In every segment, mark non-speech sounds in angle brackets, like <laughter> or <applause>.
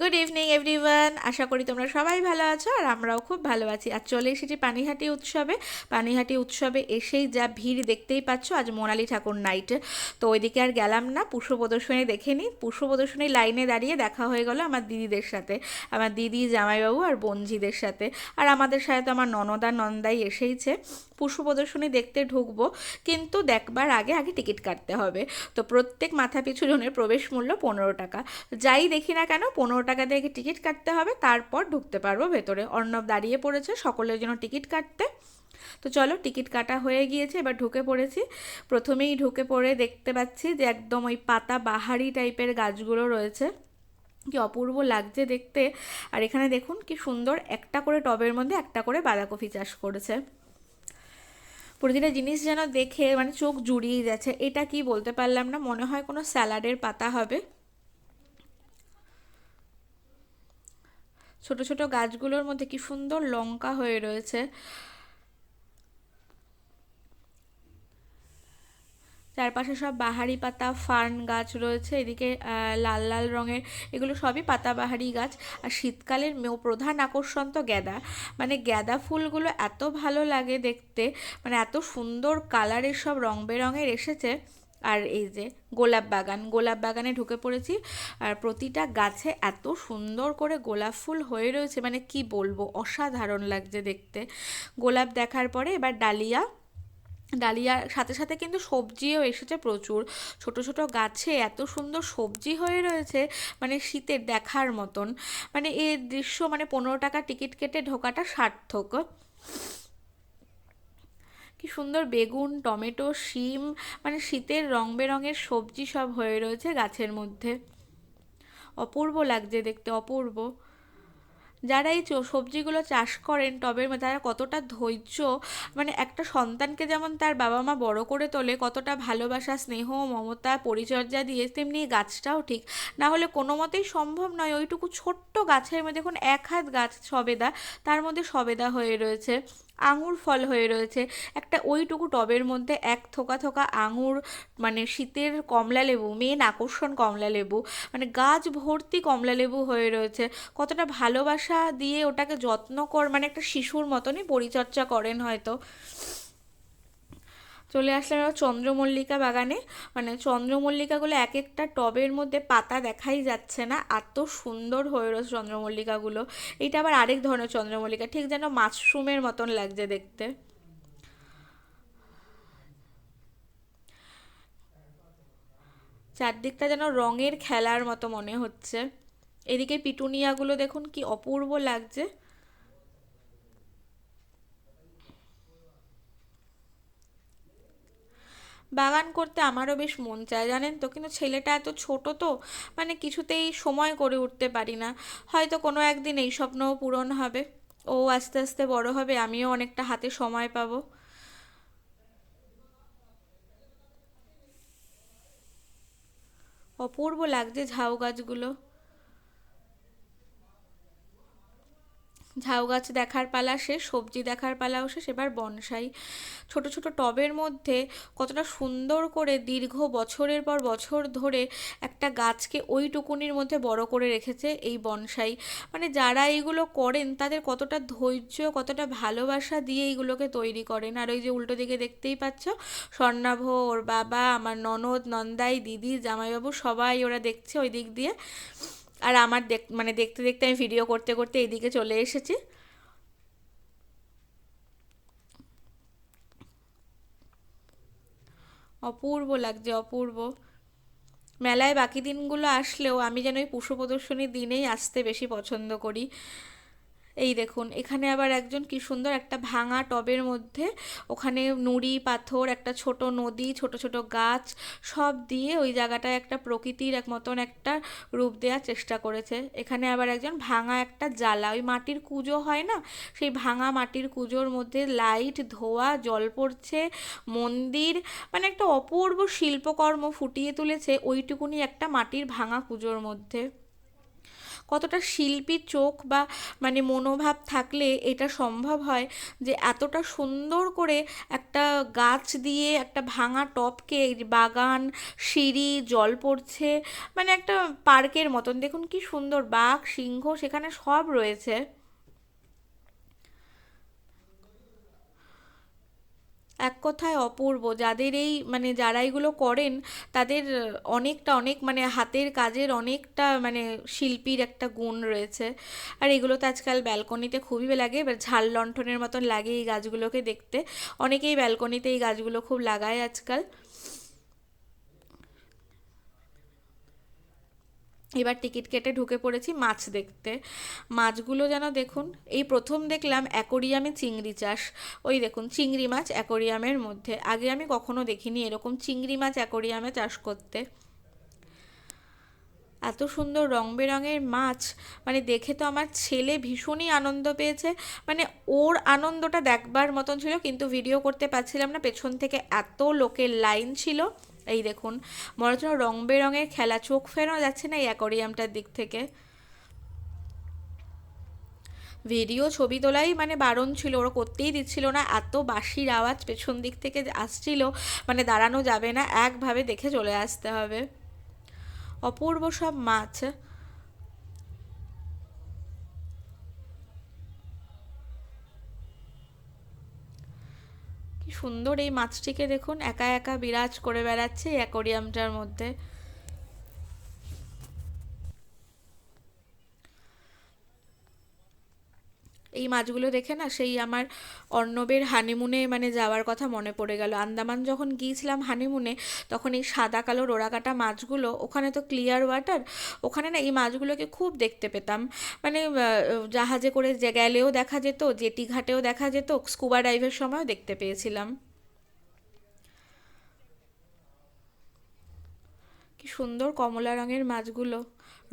Good evening everyone আশা করি তোমরা সবাই ভালো আছো আর আমরাও খুব ভালো আছি। আর চলে এসেছি পানিহাটি উৎসবে। পানিহাটি উৎসবে এসেই যা ভিড় দেখতেই পাচ্ছ, আজ মোনালি ঠাকুর নাইট তো ওইদিকে আর গেলাম না, পুষ্প প্রদর্শনী দেখে নিই পুষ্প প্রদর্শনী লাইনে দাঁড়িয়ে দেখা হয়ে গেল আমার দিদিদের সাথে, আমার দিদি, জামাইবাবু আর বঞ্জিদের সাথে। আর আমাদের সাথে তো আমার ননদা নন্দাই এসেইছে। পুষ্প প্রদর্শনী দেখতে ঢুকবো, কিন্তু দেখবার আগে আগে টিকিট কাটতে হবে। তো প্রত্যেক মাথা পিছু জনের প্রবেশ মূল্য পনেরো টাকা। যাই দেখি না কেন, পনেরো টাকা দিয়ে টিকিট কাটতে হবে, তারপর ঢুকতে পারব ভেতরে। অর্ণব দাঁড়িয়ে পড়েছে, সকলের জন্য টিকিট কাটতে। তো চলো, টিকিট কাটা হয়ে গিয়েছে, এবার ঢুকে পড়েছি। প্রথমেই ঢুকে পড়ে দেখতে পাচ্ছি যে একদম ওই পাতা বাহারি টাইপের গাছগুলো রয়েছে। কি অপূর্ব লাগছে দেখতে। আর এখানে দেখুন কি সুন্দর, একটা করে টবের মধ্যে একটা করে বাঁধাকপি চাষ করেছে। প্রতিটা জিনিস যেন দেখে মানে চোখ জুড়িয়ে যাচ্ছে। এটা কি বলতে পারলাম না, মনে হয় কোনো স্যালাডের পাতা হবে। ছোট ছোট গাছগুলোর মধ্যে কি সুন্দর লঙ্কা হয়ে রয়েছে। চারপাশে সব বাহারি পাতা, ফার্ন গাছ রয়েছে, এদিকে লাল লাল রঙের, এগুলো সবই পাতাবাহারি গাছ। আর শীতকালের প্রধান আকর্ষণ তো গ্যাদা। মানে গ্যাদা ফুলগুলো এত ভালো লাগে দেখতে মানে এত সুন্দর কালারের সব রং বেরঙের এসেছে। আর এই যে গোলাপ বাগান, গোলাপ বাগানে ঢুকে পড়েছি। আর প্রতিটা গাছে এত সুন্দর করে গোলাপ ফুল হয়ে রয়েছে মানে কি বলব, অসাধারণ লাগছে দেখতে। গোলাপ দেখার পরে এবার ডালিয়া, ডালিয়ার সাথে সাথে কিন্তু সবজিও এসেছে প্রচুর। ছোট ছোট গাছে এত সুন্দর সবজি হয়ে রয়েছে মানে শীতের দেখার মতন। মানে এই দৃশ্য মানে পনেরো টাকা টিকিট কেটে ঢোকাটা সার্থক। কি সুন্দর বেগুন, টমেটো, শিম মানে শীতের রং বেরঙের সবজি সব হয়ে রয়েছে গাছের মধ্যে। অপূর্ব লাগছে দেখতে, অপূর্ব। যারা এই সবজিগুলো চাষ করেন, টবের তারা কতটা ধৈর্য মানে একটা সন্তানকে যেমন তার বাবা মা বড় করে তোলে, কতটা ভালোবাসা, স্নেহ, মমতা, পরিচর্যা দিয়ে তেমনি গাছটাও ঠিক। না হলে কোনো মতেই সম্ভব নয় ওইটুকু ছোট্ট গাছের মধ্যে, দেখুন, এক হাত গাছ সবেদা, তার মধ্যে সবেদা হয়ে রয়েছে। আঙুর ফল হয়ে রয়েছে। একটা ওইটুকু টবের মধ্যে এক থোকা থোকা আঙুর মানে শীতের কমলা লেবু মেন আকর্ষণ কমলা লেবু মানে গাছ ভর্তি কমলা লেবু হয়ে রয়েছে। কতটা ভালোবাসা দিয়ে ওটাকে যত্ন কর মানে একটা শিশুর মতনই পরিচর্যা করেন হয়তো। চলে আসলাম এবার চন্দ্রমল্লিকা বাগানে। মানে চন্দ্রমল্লিকাগুলো এক একটা টবের মধ্যে পাতা দেখাই যাচ্ছে না। এত সুন্দর হয়ে রয়েছে চন্দ্রমল্লিকাগুলো। এটা আবার আরেক ধরনের চন্দ্রমল্লিকা, ঠিক যেন মাশরুমের মতন লাগছে দেখতে। চারদিকটা যেন রঙের খেলার মতো মনে হচ্ছে। এদিকে পিটুনিয়াগুলো দেখুন কি অপূর্ব লাগছে। বাগান করতে আমারও বেশ মন চায়, জানেন তো? কিন্তু ছেলেটা এত ছোট তো মানে কিছুতেই সময় করে উঠতে পারি না। হয়তো কোনো একদিন এই স্বপ্নও পূরণ হবে। ও আস্তে আস্তে বড় হবে, আমিও অনেকটা হাতে সময় পাবো। অপূর্ব লাগছে ঝাউ গাছগুলো। ঝাউ গাছ দেখার পালা শেষ, সবজি দেখার পালাও শেষ, এবার বনসাই। ছোট ছোট টবের মধ্যে কতটা সুন্দর করে দীর্ঘ বছরের পর বছর ধরে একটা গাছকে ওইটুকুনির মধ্যে বড় করে রেখেছে এই বনসাই। মানে যারা এইগুলো করেন, তাদের কতটা ধৈর্য, কতটা ভালোবাসা দিয়ে এইগুলোকে তৈরি করেন। আর ওই যে উল্টো দিকে দেখতেই পাচ্ছ স্বর্ণাভ ওর বাবা, আমার ননদ, নন্দাই, দিদি, জামাইবাবু সবাই ওরা দেখছে ওই দিক দিয়ে। আর আমার দেখ মানে দেখতে দেখতে আমি ভিডিও করতে করতে এইদিকে চলে এসেছি। অপূর্ব লাগছে, অপূর্ব। মেলায় বাকি দিনগুলো আসলেও আমি যেন ওই পশু প্রদর্শনীর দিনেই আসতে বেশি পছন্দ করি। এই দেখুন, এখানে আবার একজন কি সুন্দর একটা ভাঙা টবের মধ্যে ওখানে নুড়ি, পাথর, একটা ছোট নদী, ছোট ছোট গাছ সব দিয়ে ওই জায়গাটায় একটা প্রকৃতির এক মতন একটা রূপ দেওয়ার চেষ্টা করেছে। এখানে আবার একজন ভাঙা একটা জ্বালা, ওই মাটির কুজো হয় না? সেই ভাঙা মাটির কুজোর মধ্যে লাইট, ধোয়া, জল পড়ছে, মন্দির মানে একটা অপূর্ব শিল্পকর্ম ফুটিয়ে তুলেছে ওইটুকুনি একটা মাটির ভাঙা কুজোর মধ্যে। কতটা শিল্পী চোখ বা মানে মনোভাব থাকলে এটা সম্ভব হয় যে এতটা সুন্দর করে একটা গাছ দিয়ে একটা ভাঙা টপকে বাগান, সিঁড়ি, জল পড়ছে মানে একটা পার্কের মতন। দেখুন কি সুন্দর, বাঘ, সিংহ, সেখানে সব রয়েছে। এক কথায় অপূর্ব। যাদের এই মানে যারা এগুলো করেন, তাদের অনেকটা, অনেক মানে হাতের কাজের অনেকটা মানে শিল্পীর একটা গুণ রয়েছে। আর এগুলো তো আজকাল ব্যালকনিতে খুবই লাগে, এবার ঝাল লণ্ঠনের মতন লাগে এই গাছগুলোকে দেখতে। অনেকেই ব্যালকনিতে এই গাছগুলো খুব লাগায় আজকাল। এবার টিকিট কেটে ঢুকে পড়েছি মাছ দেখতে। মাছগুলো যেন দেখুন, এই প্রথম দেখলাম অ্যাকোরিয়ামে চিংড়ি চাষ। ওই দেখুন, চিংড়ি মাছ অ্যাকোরিয়ামের মধ্যে। আগে আমি কখনো দেখিনি এরকম চিংড়ি মাছ অ্যাকোরিয়ামে চাষ করতে। এত সুন্দর রং বেরঙের মাছ মানে দেখে তো আমার ছেলে ভীষণই আনন্দ পেয়েছে। মানে ওর আনন্দটা দেখবার মতন ছিল, কিন্তু ভিডিও করতে পারছিলাম না। পেছন থেকে এত লোকের লাইন ছিল। এই দেখুন মনে হচ্ছে রং বেরঙের খেলা, চোখ ফেরানো যাচ্ছে না এই অ্যাকোরিয়ামটার দিক থেকে। ভিডিও, ছবি তোলাই মানে বারণ ছিল, ওরা করতেই দিচ্ছিল না, এত বাসির আওয়াজ পেছন দিক থেকে আসছিল মানে দাঁড়ানো যাবে না, একভাবে দেখে চলে আসতে হবে। অপূর্ব সব মাছ। সুন্দর এই মাছটিকে দেখুন একা একা বিরাজ করে বেড়াচ্ছে অ্যাকোরিয়ামটার মধ্যে। এই মাছগুলো দেখে না সেই আমার অর্ণবের হানিমুনে মানে যাওয়ার কথা মনে পড়ে গেল। আন্দামান যখন গিয়েছিলাম হানিমুনে তখন এই সাদা কালো রোড়াকাটা মাছগুলো, ওখানে তো ক্লিয়ার ওয়াটার ওখানে না এই মাছগুলোকে খুব দেখতে পেতাম। মানে জাহাজে করে গেলেও দেখা যেত জেটি ঘাটেও দেখা যেত স্কুবা ডাইভের সময়ও দেখতে পেয়েছিলাম। কি সুন্দর কমলা রঙের মাছগুলো।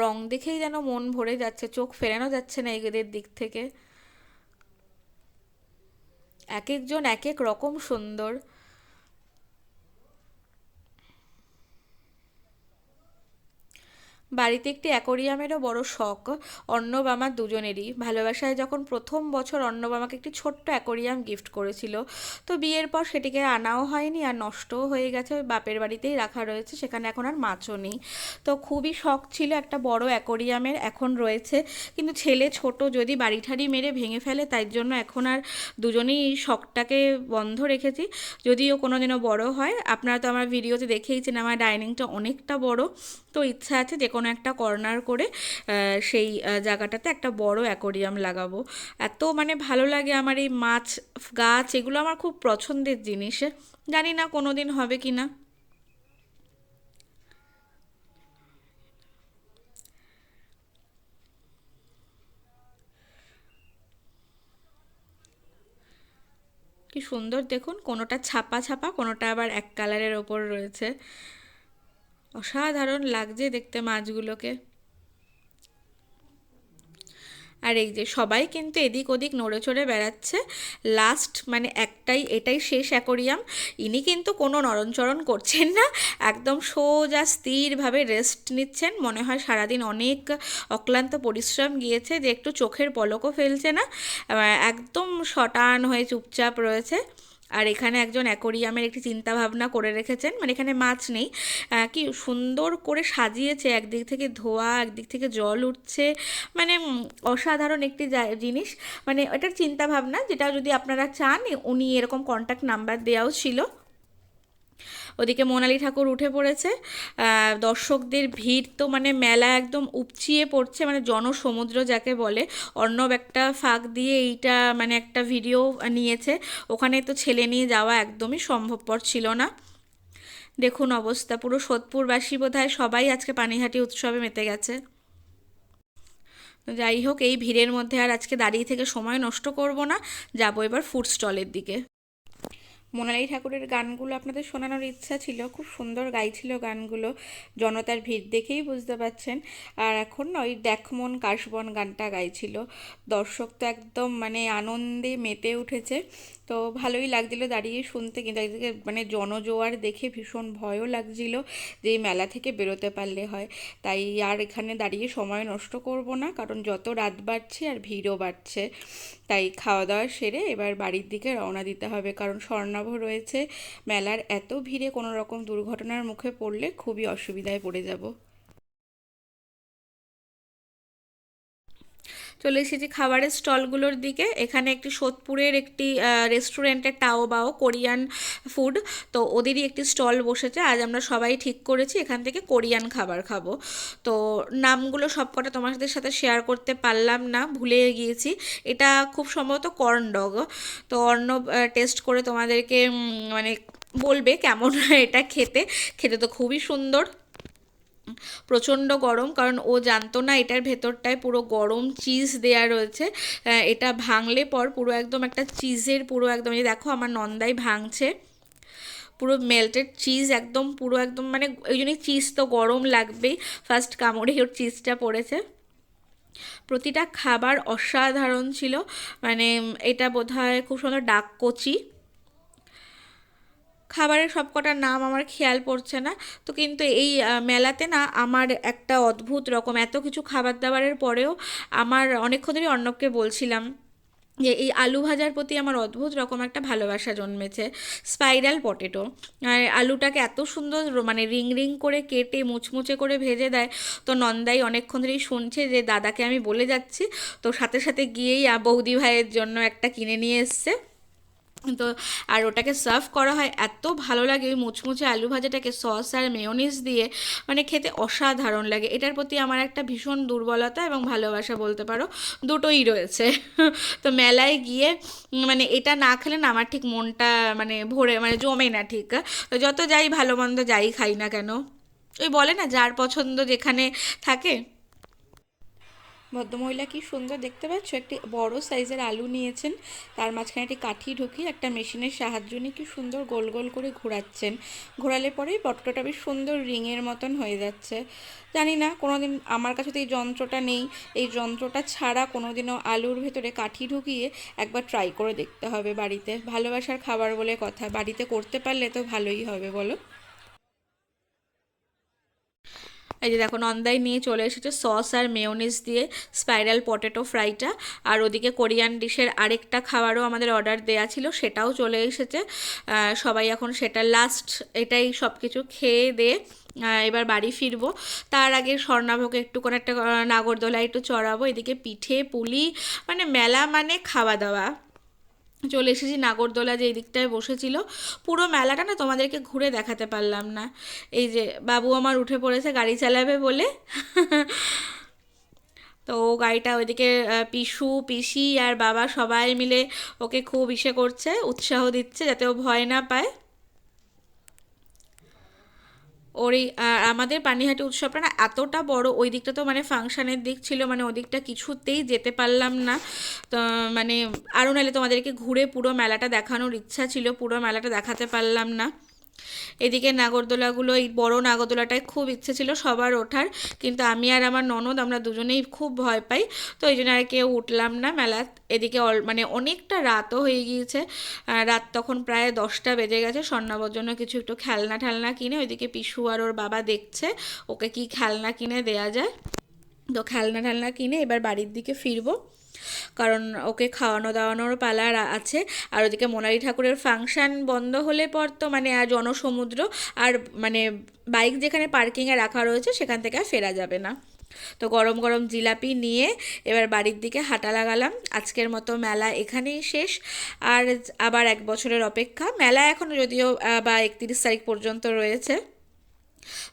রং দেখেই যেন মন ভরে যাচ্ছে, চোখ ফেরানো যাচ্ছে না এদের দিক থেকে। এক একজন এক এক রকম সুন্দর বাড়িতে একটি অ্যাকোরিয়ামেরও বড় শখ অর্ণব আমার দুজনেরই। ভালোবাসায় যখন প্রথম বছর অর্ণব আমাকে একটি ছোট্ট অ্যাকোরিয়াম গিফট করেছিল, তো বিয়ের পর সেটিকে আনাও হয়নি আর নষ্টও হয়ে গেছে। বাপের বাড়িতেই রাখা রয়েছে, সেখানে এখন আর মাছও নেই। তো খুবই শখ ছিল একটা বড় অ্যাকোরিয়ামের, এখন রয়েছে। কিন্তু ছেলে ছোট যদি বাড়ি ঠাড়ি মেরে ভেঙে ফেলে, তাই জন্য এখন আর দুজনেই শখটাকে বন্ধ রেখেছি। যদিও কোনো দিনও বড় হয়। আপনারা তো আমার ভিডিওতে দেখেইছেন, আমার ডাইনিংটা অনেকটা বড়। তো ইচ্ছা আছে যে কোনো একটা কর্নার করে সেই জায়গাটাতে একটা বড় অ্যাকোরিয়াম লাগাবো। এত মানে ভালো লাগে আমার এই মাছ, গাছ, এগুলো আমার খুব পছন্দের জিনিস। জানি না কোনো দিন হবে কি না। কি সুন্দর দেখুন, কোনোটা ছাপা ছাপা, কোনোটা আবার এক কালারের ওপর রয়েছে। অসাধারণ লাগছে দেখতে মাছগুলোকে। আর এই যে সবাই কিন্তু এদিক ওদিক নড়ে চড়ে বেড়াচ্ছে। লাস্ট মানে একটাই, এটাই শেষ অ্যাকোরিয়াম ইনি কিন্তু কোনো নরণচরণ করছেন না। একদম সোজা স্থিরভাবে রেস্ট নিচ্ছেন। মনে হয় সারাদিন অনেক অক্লান্ত পরিশ্রম গিয়েছে যে একটু চোখের পলকও ফেলছে না। একদম শটান হয়ে চুপচাপ রয়েছে। আর এখানে একজন অ্যাকোরিয়ামের একটি চিন্তা ভাবনা করে রেখেছেন। মানে এখানে মাছ নেই। কি সুন্দর করে সাজিয়েছে। একদিক থেকে ধোয়া, একদিক থেকে জল উঠছে। মানে অসাধারণ একটি জিনিস। মানে এটার চিন্তা ভাবনা যেটা যদি আপনারা চান, উনি এরকম কন্ট্যাক্ট নাম্বার দেওয়াও ছিল। ওদিকে মোনালি ঠাকুর উঠে পড়েছে। দর্শকদের ভিড় তো মানে মেলা একদম উপচিয়ে পড়ছে মানে জনসমুদ্র যাকে বলে। অর্ণব একটা ফাঁক দিয়ে এইটা মানে একটা ভিডিও নিয়েছে। ওখানে তো ছেলে নিয়ে যাওয়া একদমই সম্ভবপর ছিল না। দেখুন অবস্থা, পুরো সোদপুরবাসী বোধ সবাই আজকে পানিহাটি উৎসবে মেতে গেছে। যাই হোক, এই ভিড়ের মধ্যে আর আজকে দাঁড়িয়ে থেকে সময় নষ্ট করব না। যাব এবার ফুড স্টলের দিকে। মোনালি ঠাকুরের গানগুলো আপনাদের শোনানোর ইচ্ছা ছিল, খুব সুন্দর গাইছিল গানগুলো, জনতার ভিড় দেখেই বুঝতে পারছেন। আর এখন ওই দেখমন কাশবন গানটা গাইছিল। দর্শক তো একদম মানে আনন্দে মেতে উঠেছে। তো ভালোই লাগছিল দাঁড়িয়ে শুনতে। কিন্তু একদিকে মানে জনজোয়ার দেখে ভীষণ ভয়ও লাগছিল যে এই মেলা থেকে বেরোতে পারলে হয়। তাই আর এখানে দাঁড়িয়ে সময় নষ্ট করব না, কারণ যত রাত বাড়ছে আর ভিড়ও বাড়ছে। তাই খাওয়া দাওয়া সেরে এবার বাড়ির দিকে রওনা দিতে হবে, কারণ স্বর্ণাভ রয়েছে। মেলার এত ভিড়ে কোনো রকম দুর্ঘটনার মুখে পড়লে খুবই অসুবিধায় পড়ে যাব। চলে এসেছি খাবারের স্টলগুলোর দিকে। এখানে একটি সোদপুরের একটি রেস্টুরেন্টের টাও বাও কোরিয়ান ফুড তো ওদেরই একটি স্টল বসেছে। আজ আমরা সবাই ঠিক করেছি, এখান থেকে কোরিয়ান খাবার খাব। তো নামগুলো সবকটা তোমাদের সাথে শেয়ার করতে পারলাম না, ভুলে গিয়েছি। এটা খুব সম্ভবত কর্ন ডগ তো অর্ণব টেস্ট করে তোমাদেরকে মানে বলবে কেমন এটা খেতে। খেতে তো খুবই সুন্দর। প্রচণ্ড গরম, কারণ ও জানতো না এটার ভেতরটায় পুরো গরম চিজ দেয়া রয়েছে। এটা ভাঙলে পর পুরো একদম একটা চিজের পুরো একদম দেখো আমার নন্দাই ভাঙছে। পুরো মেল্টেড চিজ একদম, পুরো একদম মানে ওই জন্যই চিজ তো গরম লাগবেই। ফার্স্ট কামড়ে ওর চিজটা পড়েছে। প্রতিটা খাবার অসাধারণ ছিল। মানে এটা বোধ হয় খুব সুন্দর ডাক কচি। খাবারের সবকটার নাম আমার খেয়াল পড়ছে না। তো কিন্তু এই মেলাতে না আমার একটা অদ্ভুত রকম এত কিছু খাবার দাবারের পরেও আমার অনেকক্ষণ ধরেই অর্ণবকে বলছিলাম যে এই আলু ভাজার প্রতি আমার অদ্ভুত রকম একটা ভালোবাসা জন্মেছে, স্পাইরাল পটেটো। আর আলুটাকে এত সুন্দর মানে রিং রিং করে কেটে মুচমুচে করে ভেজে দেয়। তো নন্দাই অনেকক্ষণ ধরেই শুনছে যে দাদাকে আমি বলে যাচ্ছি। তো সাথে সাথে গিয়েই বৌদি ভাইয়ের জন্য একটা কিনে নিয়ে এসছে। তো আর ওটাকে সার্ভ করা হয় এত ভালো লাগে ওই মুচমুচে আলু ভাজাটাকে সস আর মেয়নিস দিয়ে। মানে খেতে অসাধারণ লাগে। এটার প্রতি আমার একটা ভীষণ দুর্বলতা এবং ভালোবাসা বলতে পারো, দুটোই রয়েছে। <laughs> তো মেলায় গিয়ে মানে এটা না খেলে না আমার ঠিক মনটা মানে ভরে মানে জমে না ঠিক। তো যত যাই ভালো মন্দ যাই খাই না কেন। ওই বলে না, যার পছন্দ যেখানে থাকে ভদ্রমহিলা কি সুন্দর দেখতে পাচ্ছ? একটি বড় সাইজের আলু নিয়েছেন। তার মাঝখানে একটি কাঠি ঢুকিয়ে একটা মেশিনের সাহায্য নিয়ে কি সুন্দর গোল গোল করে ঘোরাচ্ছেন। ঘোরালে পরেই পটকাটা বেশ সুন্দর রিংয়ের মতন হয়ে যাচ্ছে। জানি না কোনো দিন আমার কাছে তো এই যন্ত্রটা নেই। এই যন্ত্রটা ছাড়া কোনো দিনও আলুর ভেতরে কাঠি ঢুকিয়ে একবার ট্রাই করে দেখতে হবে বাড়িতে। ভালোবাসার খাবার বলে কথা। বাড়িতে করতে পারলে তো ভালোই হবে, বলো। এই যে দেখো, নন্দাই নিয়ে চলে এসেছে সস আর মেয়োনিজ দিয়ে স্পাইরাল পটেটো ফ্রাইটা। আর ওদিকে কোরিয়ান ডিশের আরেকটা খাবারও আমাদের অর্ডার দেয়া ছিল, সেটাও চলে এসেছে। সবাই এখন সেটা লাস্ট এটাই সব কিছু খেয়ে দিয়ে এবার বাড়ি ফিরবো। তার আগে স্বর্ণাভকে একটু কোনো একটা নাগরদোলা একটু চড়াবো। এদিকে পিঠে, পুলি মানে মেলা মানে খাওয়া দাওয়া। চলে এসেছি নাগরদোলা যে এই দিকটায় বসেছিল। পুরো মেলাটা না তোমাদেরকে ঘুরে দেখাতে পারলাম না। এই যে বাবু আমার উঠে পড়েছে গাড়ি চালাবে বলে। <laughs> তো ও গাড়িটা ওইদিকে পিসু, পিসি আর বাবা সবাই মিলে ওকে খুব ইসে করছে, উৎসাহ দিচ্ছে যাতে ও ভয় না পায়। ওর এই আমাদের পানিহাটি উৎসবটা না এতটা বড়, ওই দিকটা তো মানে ফাংশানের দিক ছিল মানে ওদিকটা দিকটা কিছুতেই যেতে পারলাম না। তো মানে আরও নাহলে তোমাদেরকে ঘুরে পুরো মেলাটা দেখানোর ইচ্ছা ছিল, পুরো মেলাটা দেখাতে পারলাম না। এদিকে নাগরদোলাগুলো, এই বড় নাগরদোলাটায় খুব ইচ্ছে ছিল সবার ওঠার, কিন্তু আমি আর আমার ননদ আমরা দুজনেই খুব ভয় পাই, তো এই জন্য আর কেউ উঠলাম না মেলা এদিকে মানে অনেকটা রাতও হয়ে গিয়েছে রাত তখন প্রায় দশটা বেজে গেছে, স্বর্ণাবর জন্য কিছু একটু খেলনা ঠেলনা কিনে ওইদিকে পিসু আর ওর বাবা দেখছে, ওকে কি খেলনা কিনে দেয়া যায়। তো খেলনা ঠেলনা কিনে এবার বাড়ির দিকে ফিরবো। কারণ ওকে খাওয়ানো দাওয়ানোর পালা আছে। আর ওদিকে মোনালি ঠাকুরের ফাংশান বন্ধ হলে পর তো মানে আর জনসমুদ্র আর মানে বাইক যেখানে পার্কিংয়ে রাখা রয়েছে সেখান থেকে আর ফেরা যাবে না। তো গরম গরম জিলাপি নিয়ে এবার বাড়ির দিকে হাঁটা লাগালাম। আজকের মতো মেলা এখানেই শেষ। আর আবার এক বছরের অপেক্ষা। মেলা এখনও যদিও বা একত্রিশ তারিখ পর্যন্ত রয়েছে।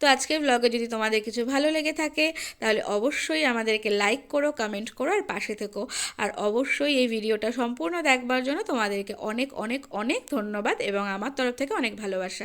তো আজকের ব্লগে যদি তোমাদের কিছু ভালো লেগে থাকে, তাহলে অবশ্যই আমাদেরকে লাইক করো কমেন্ট করো, আর পাশে থেকো। আর অবশ্যই এই ভিডিওটা সম্পূর্ণ দেখবার জন্য তোমাদেরকে অনেক অনেক অনেক ধন্যবাদ এবং আমার তরফ থেকে অনেক ভালোবাসা।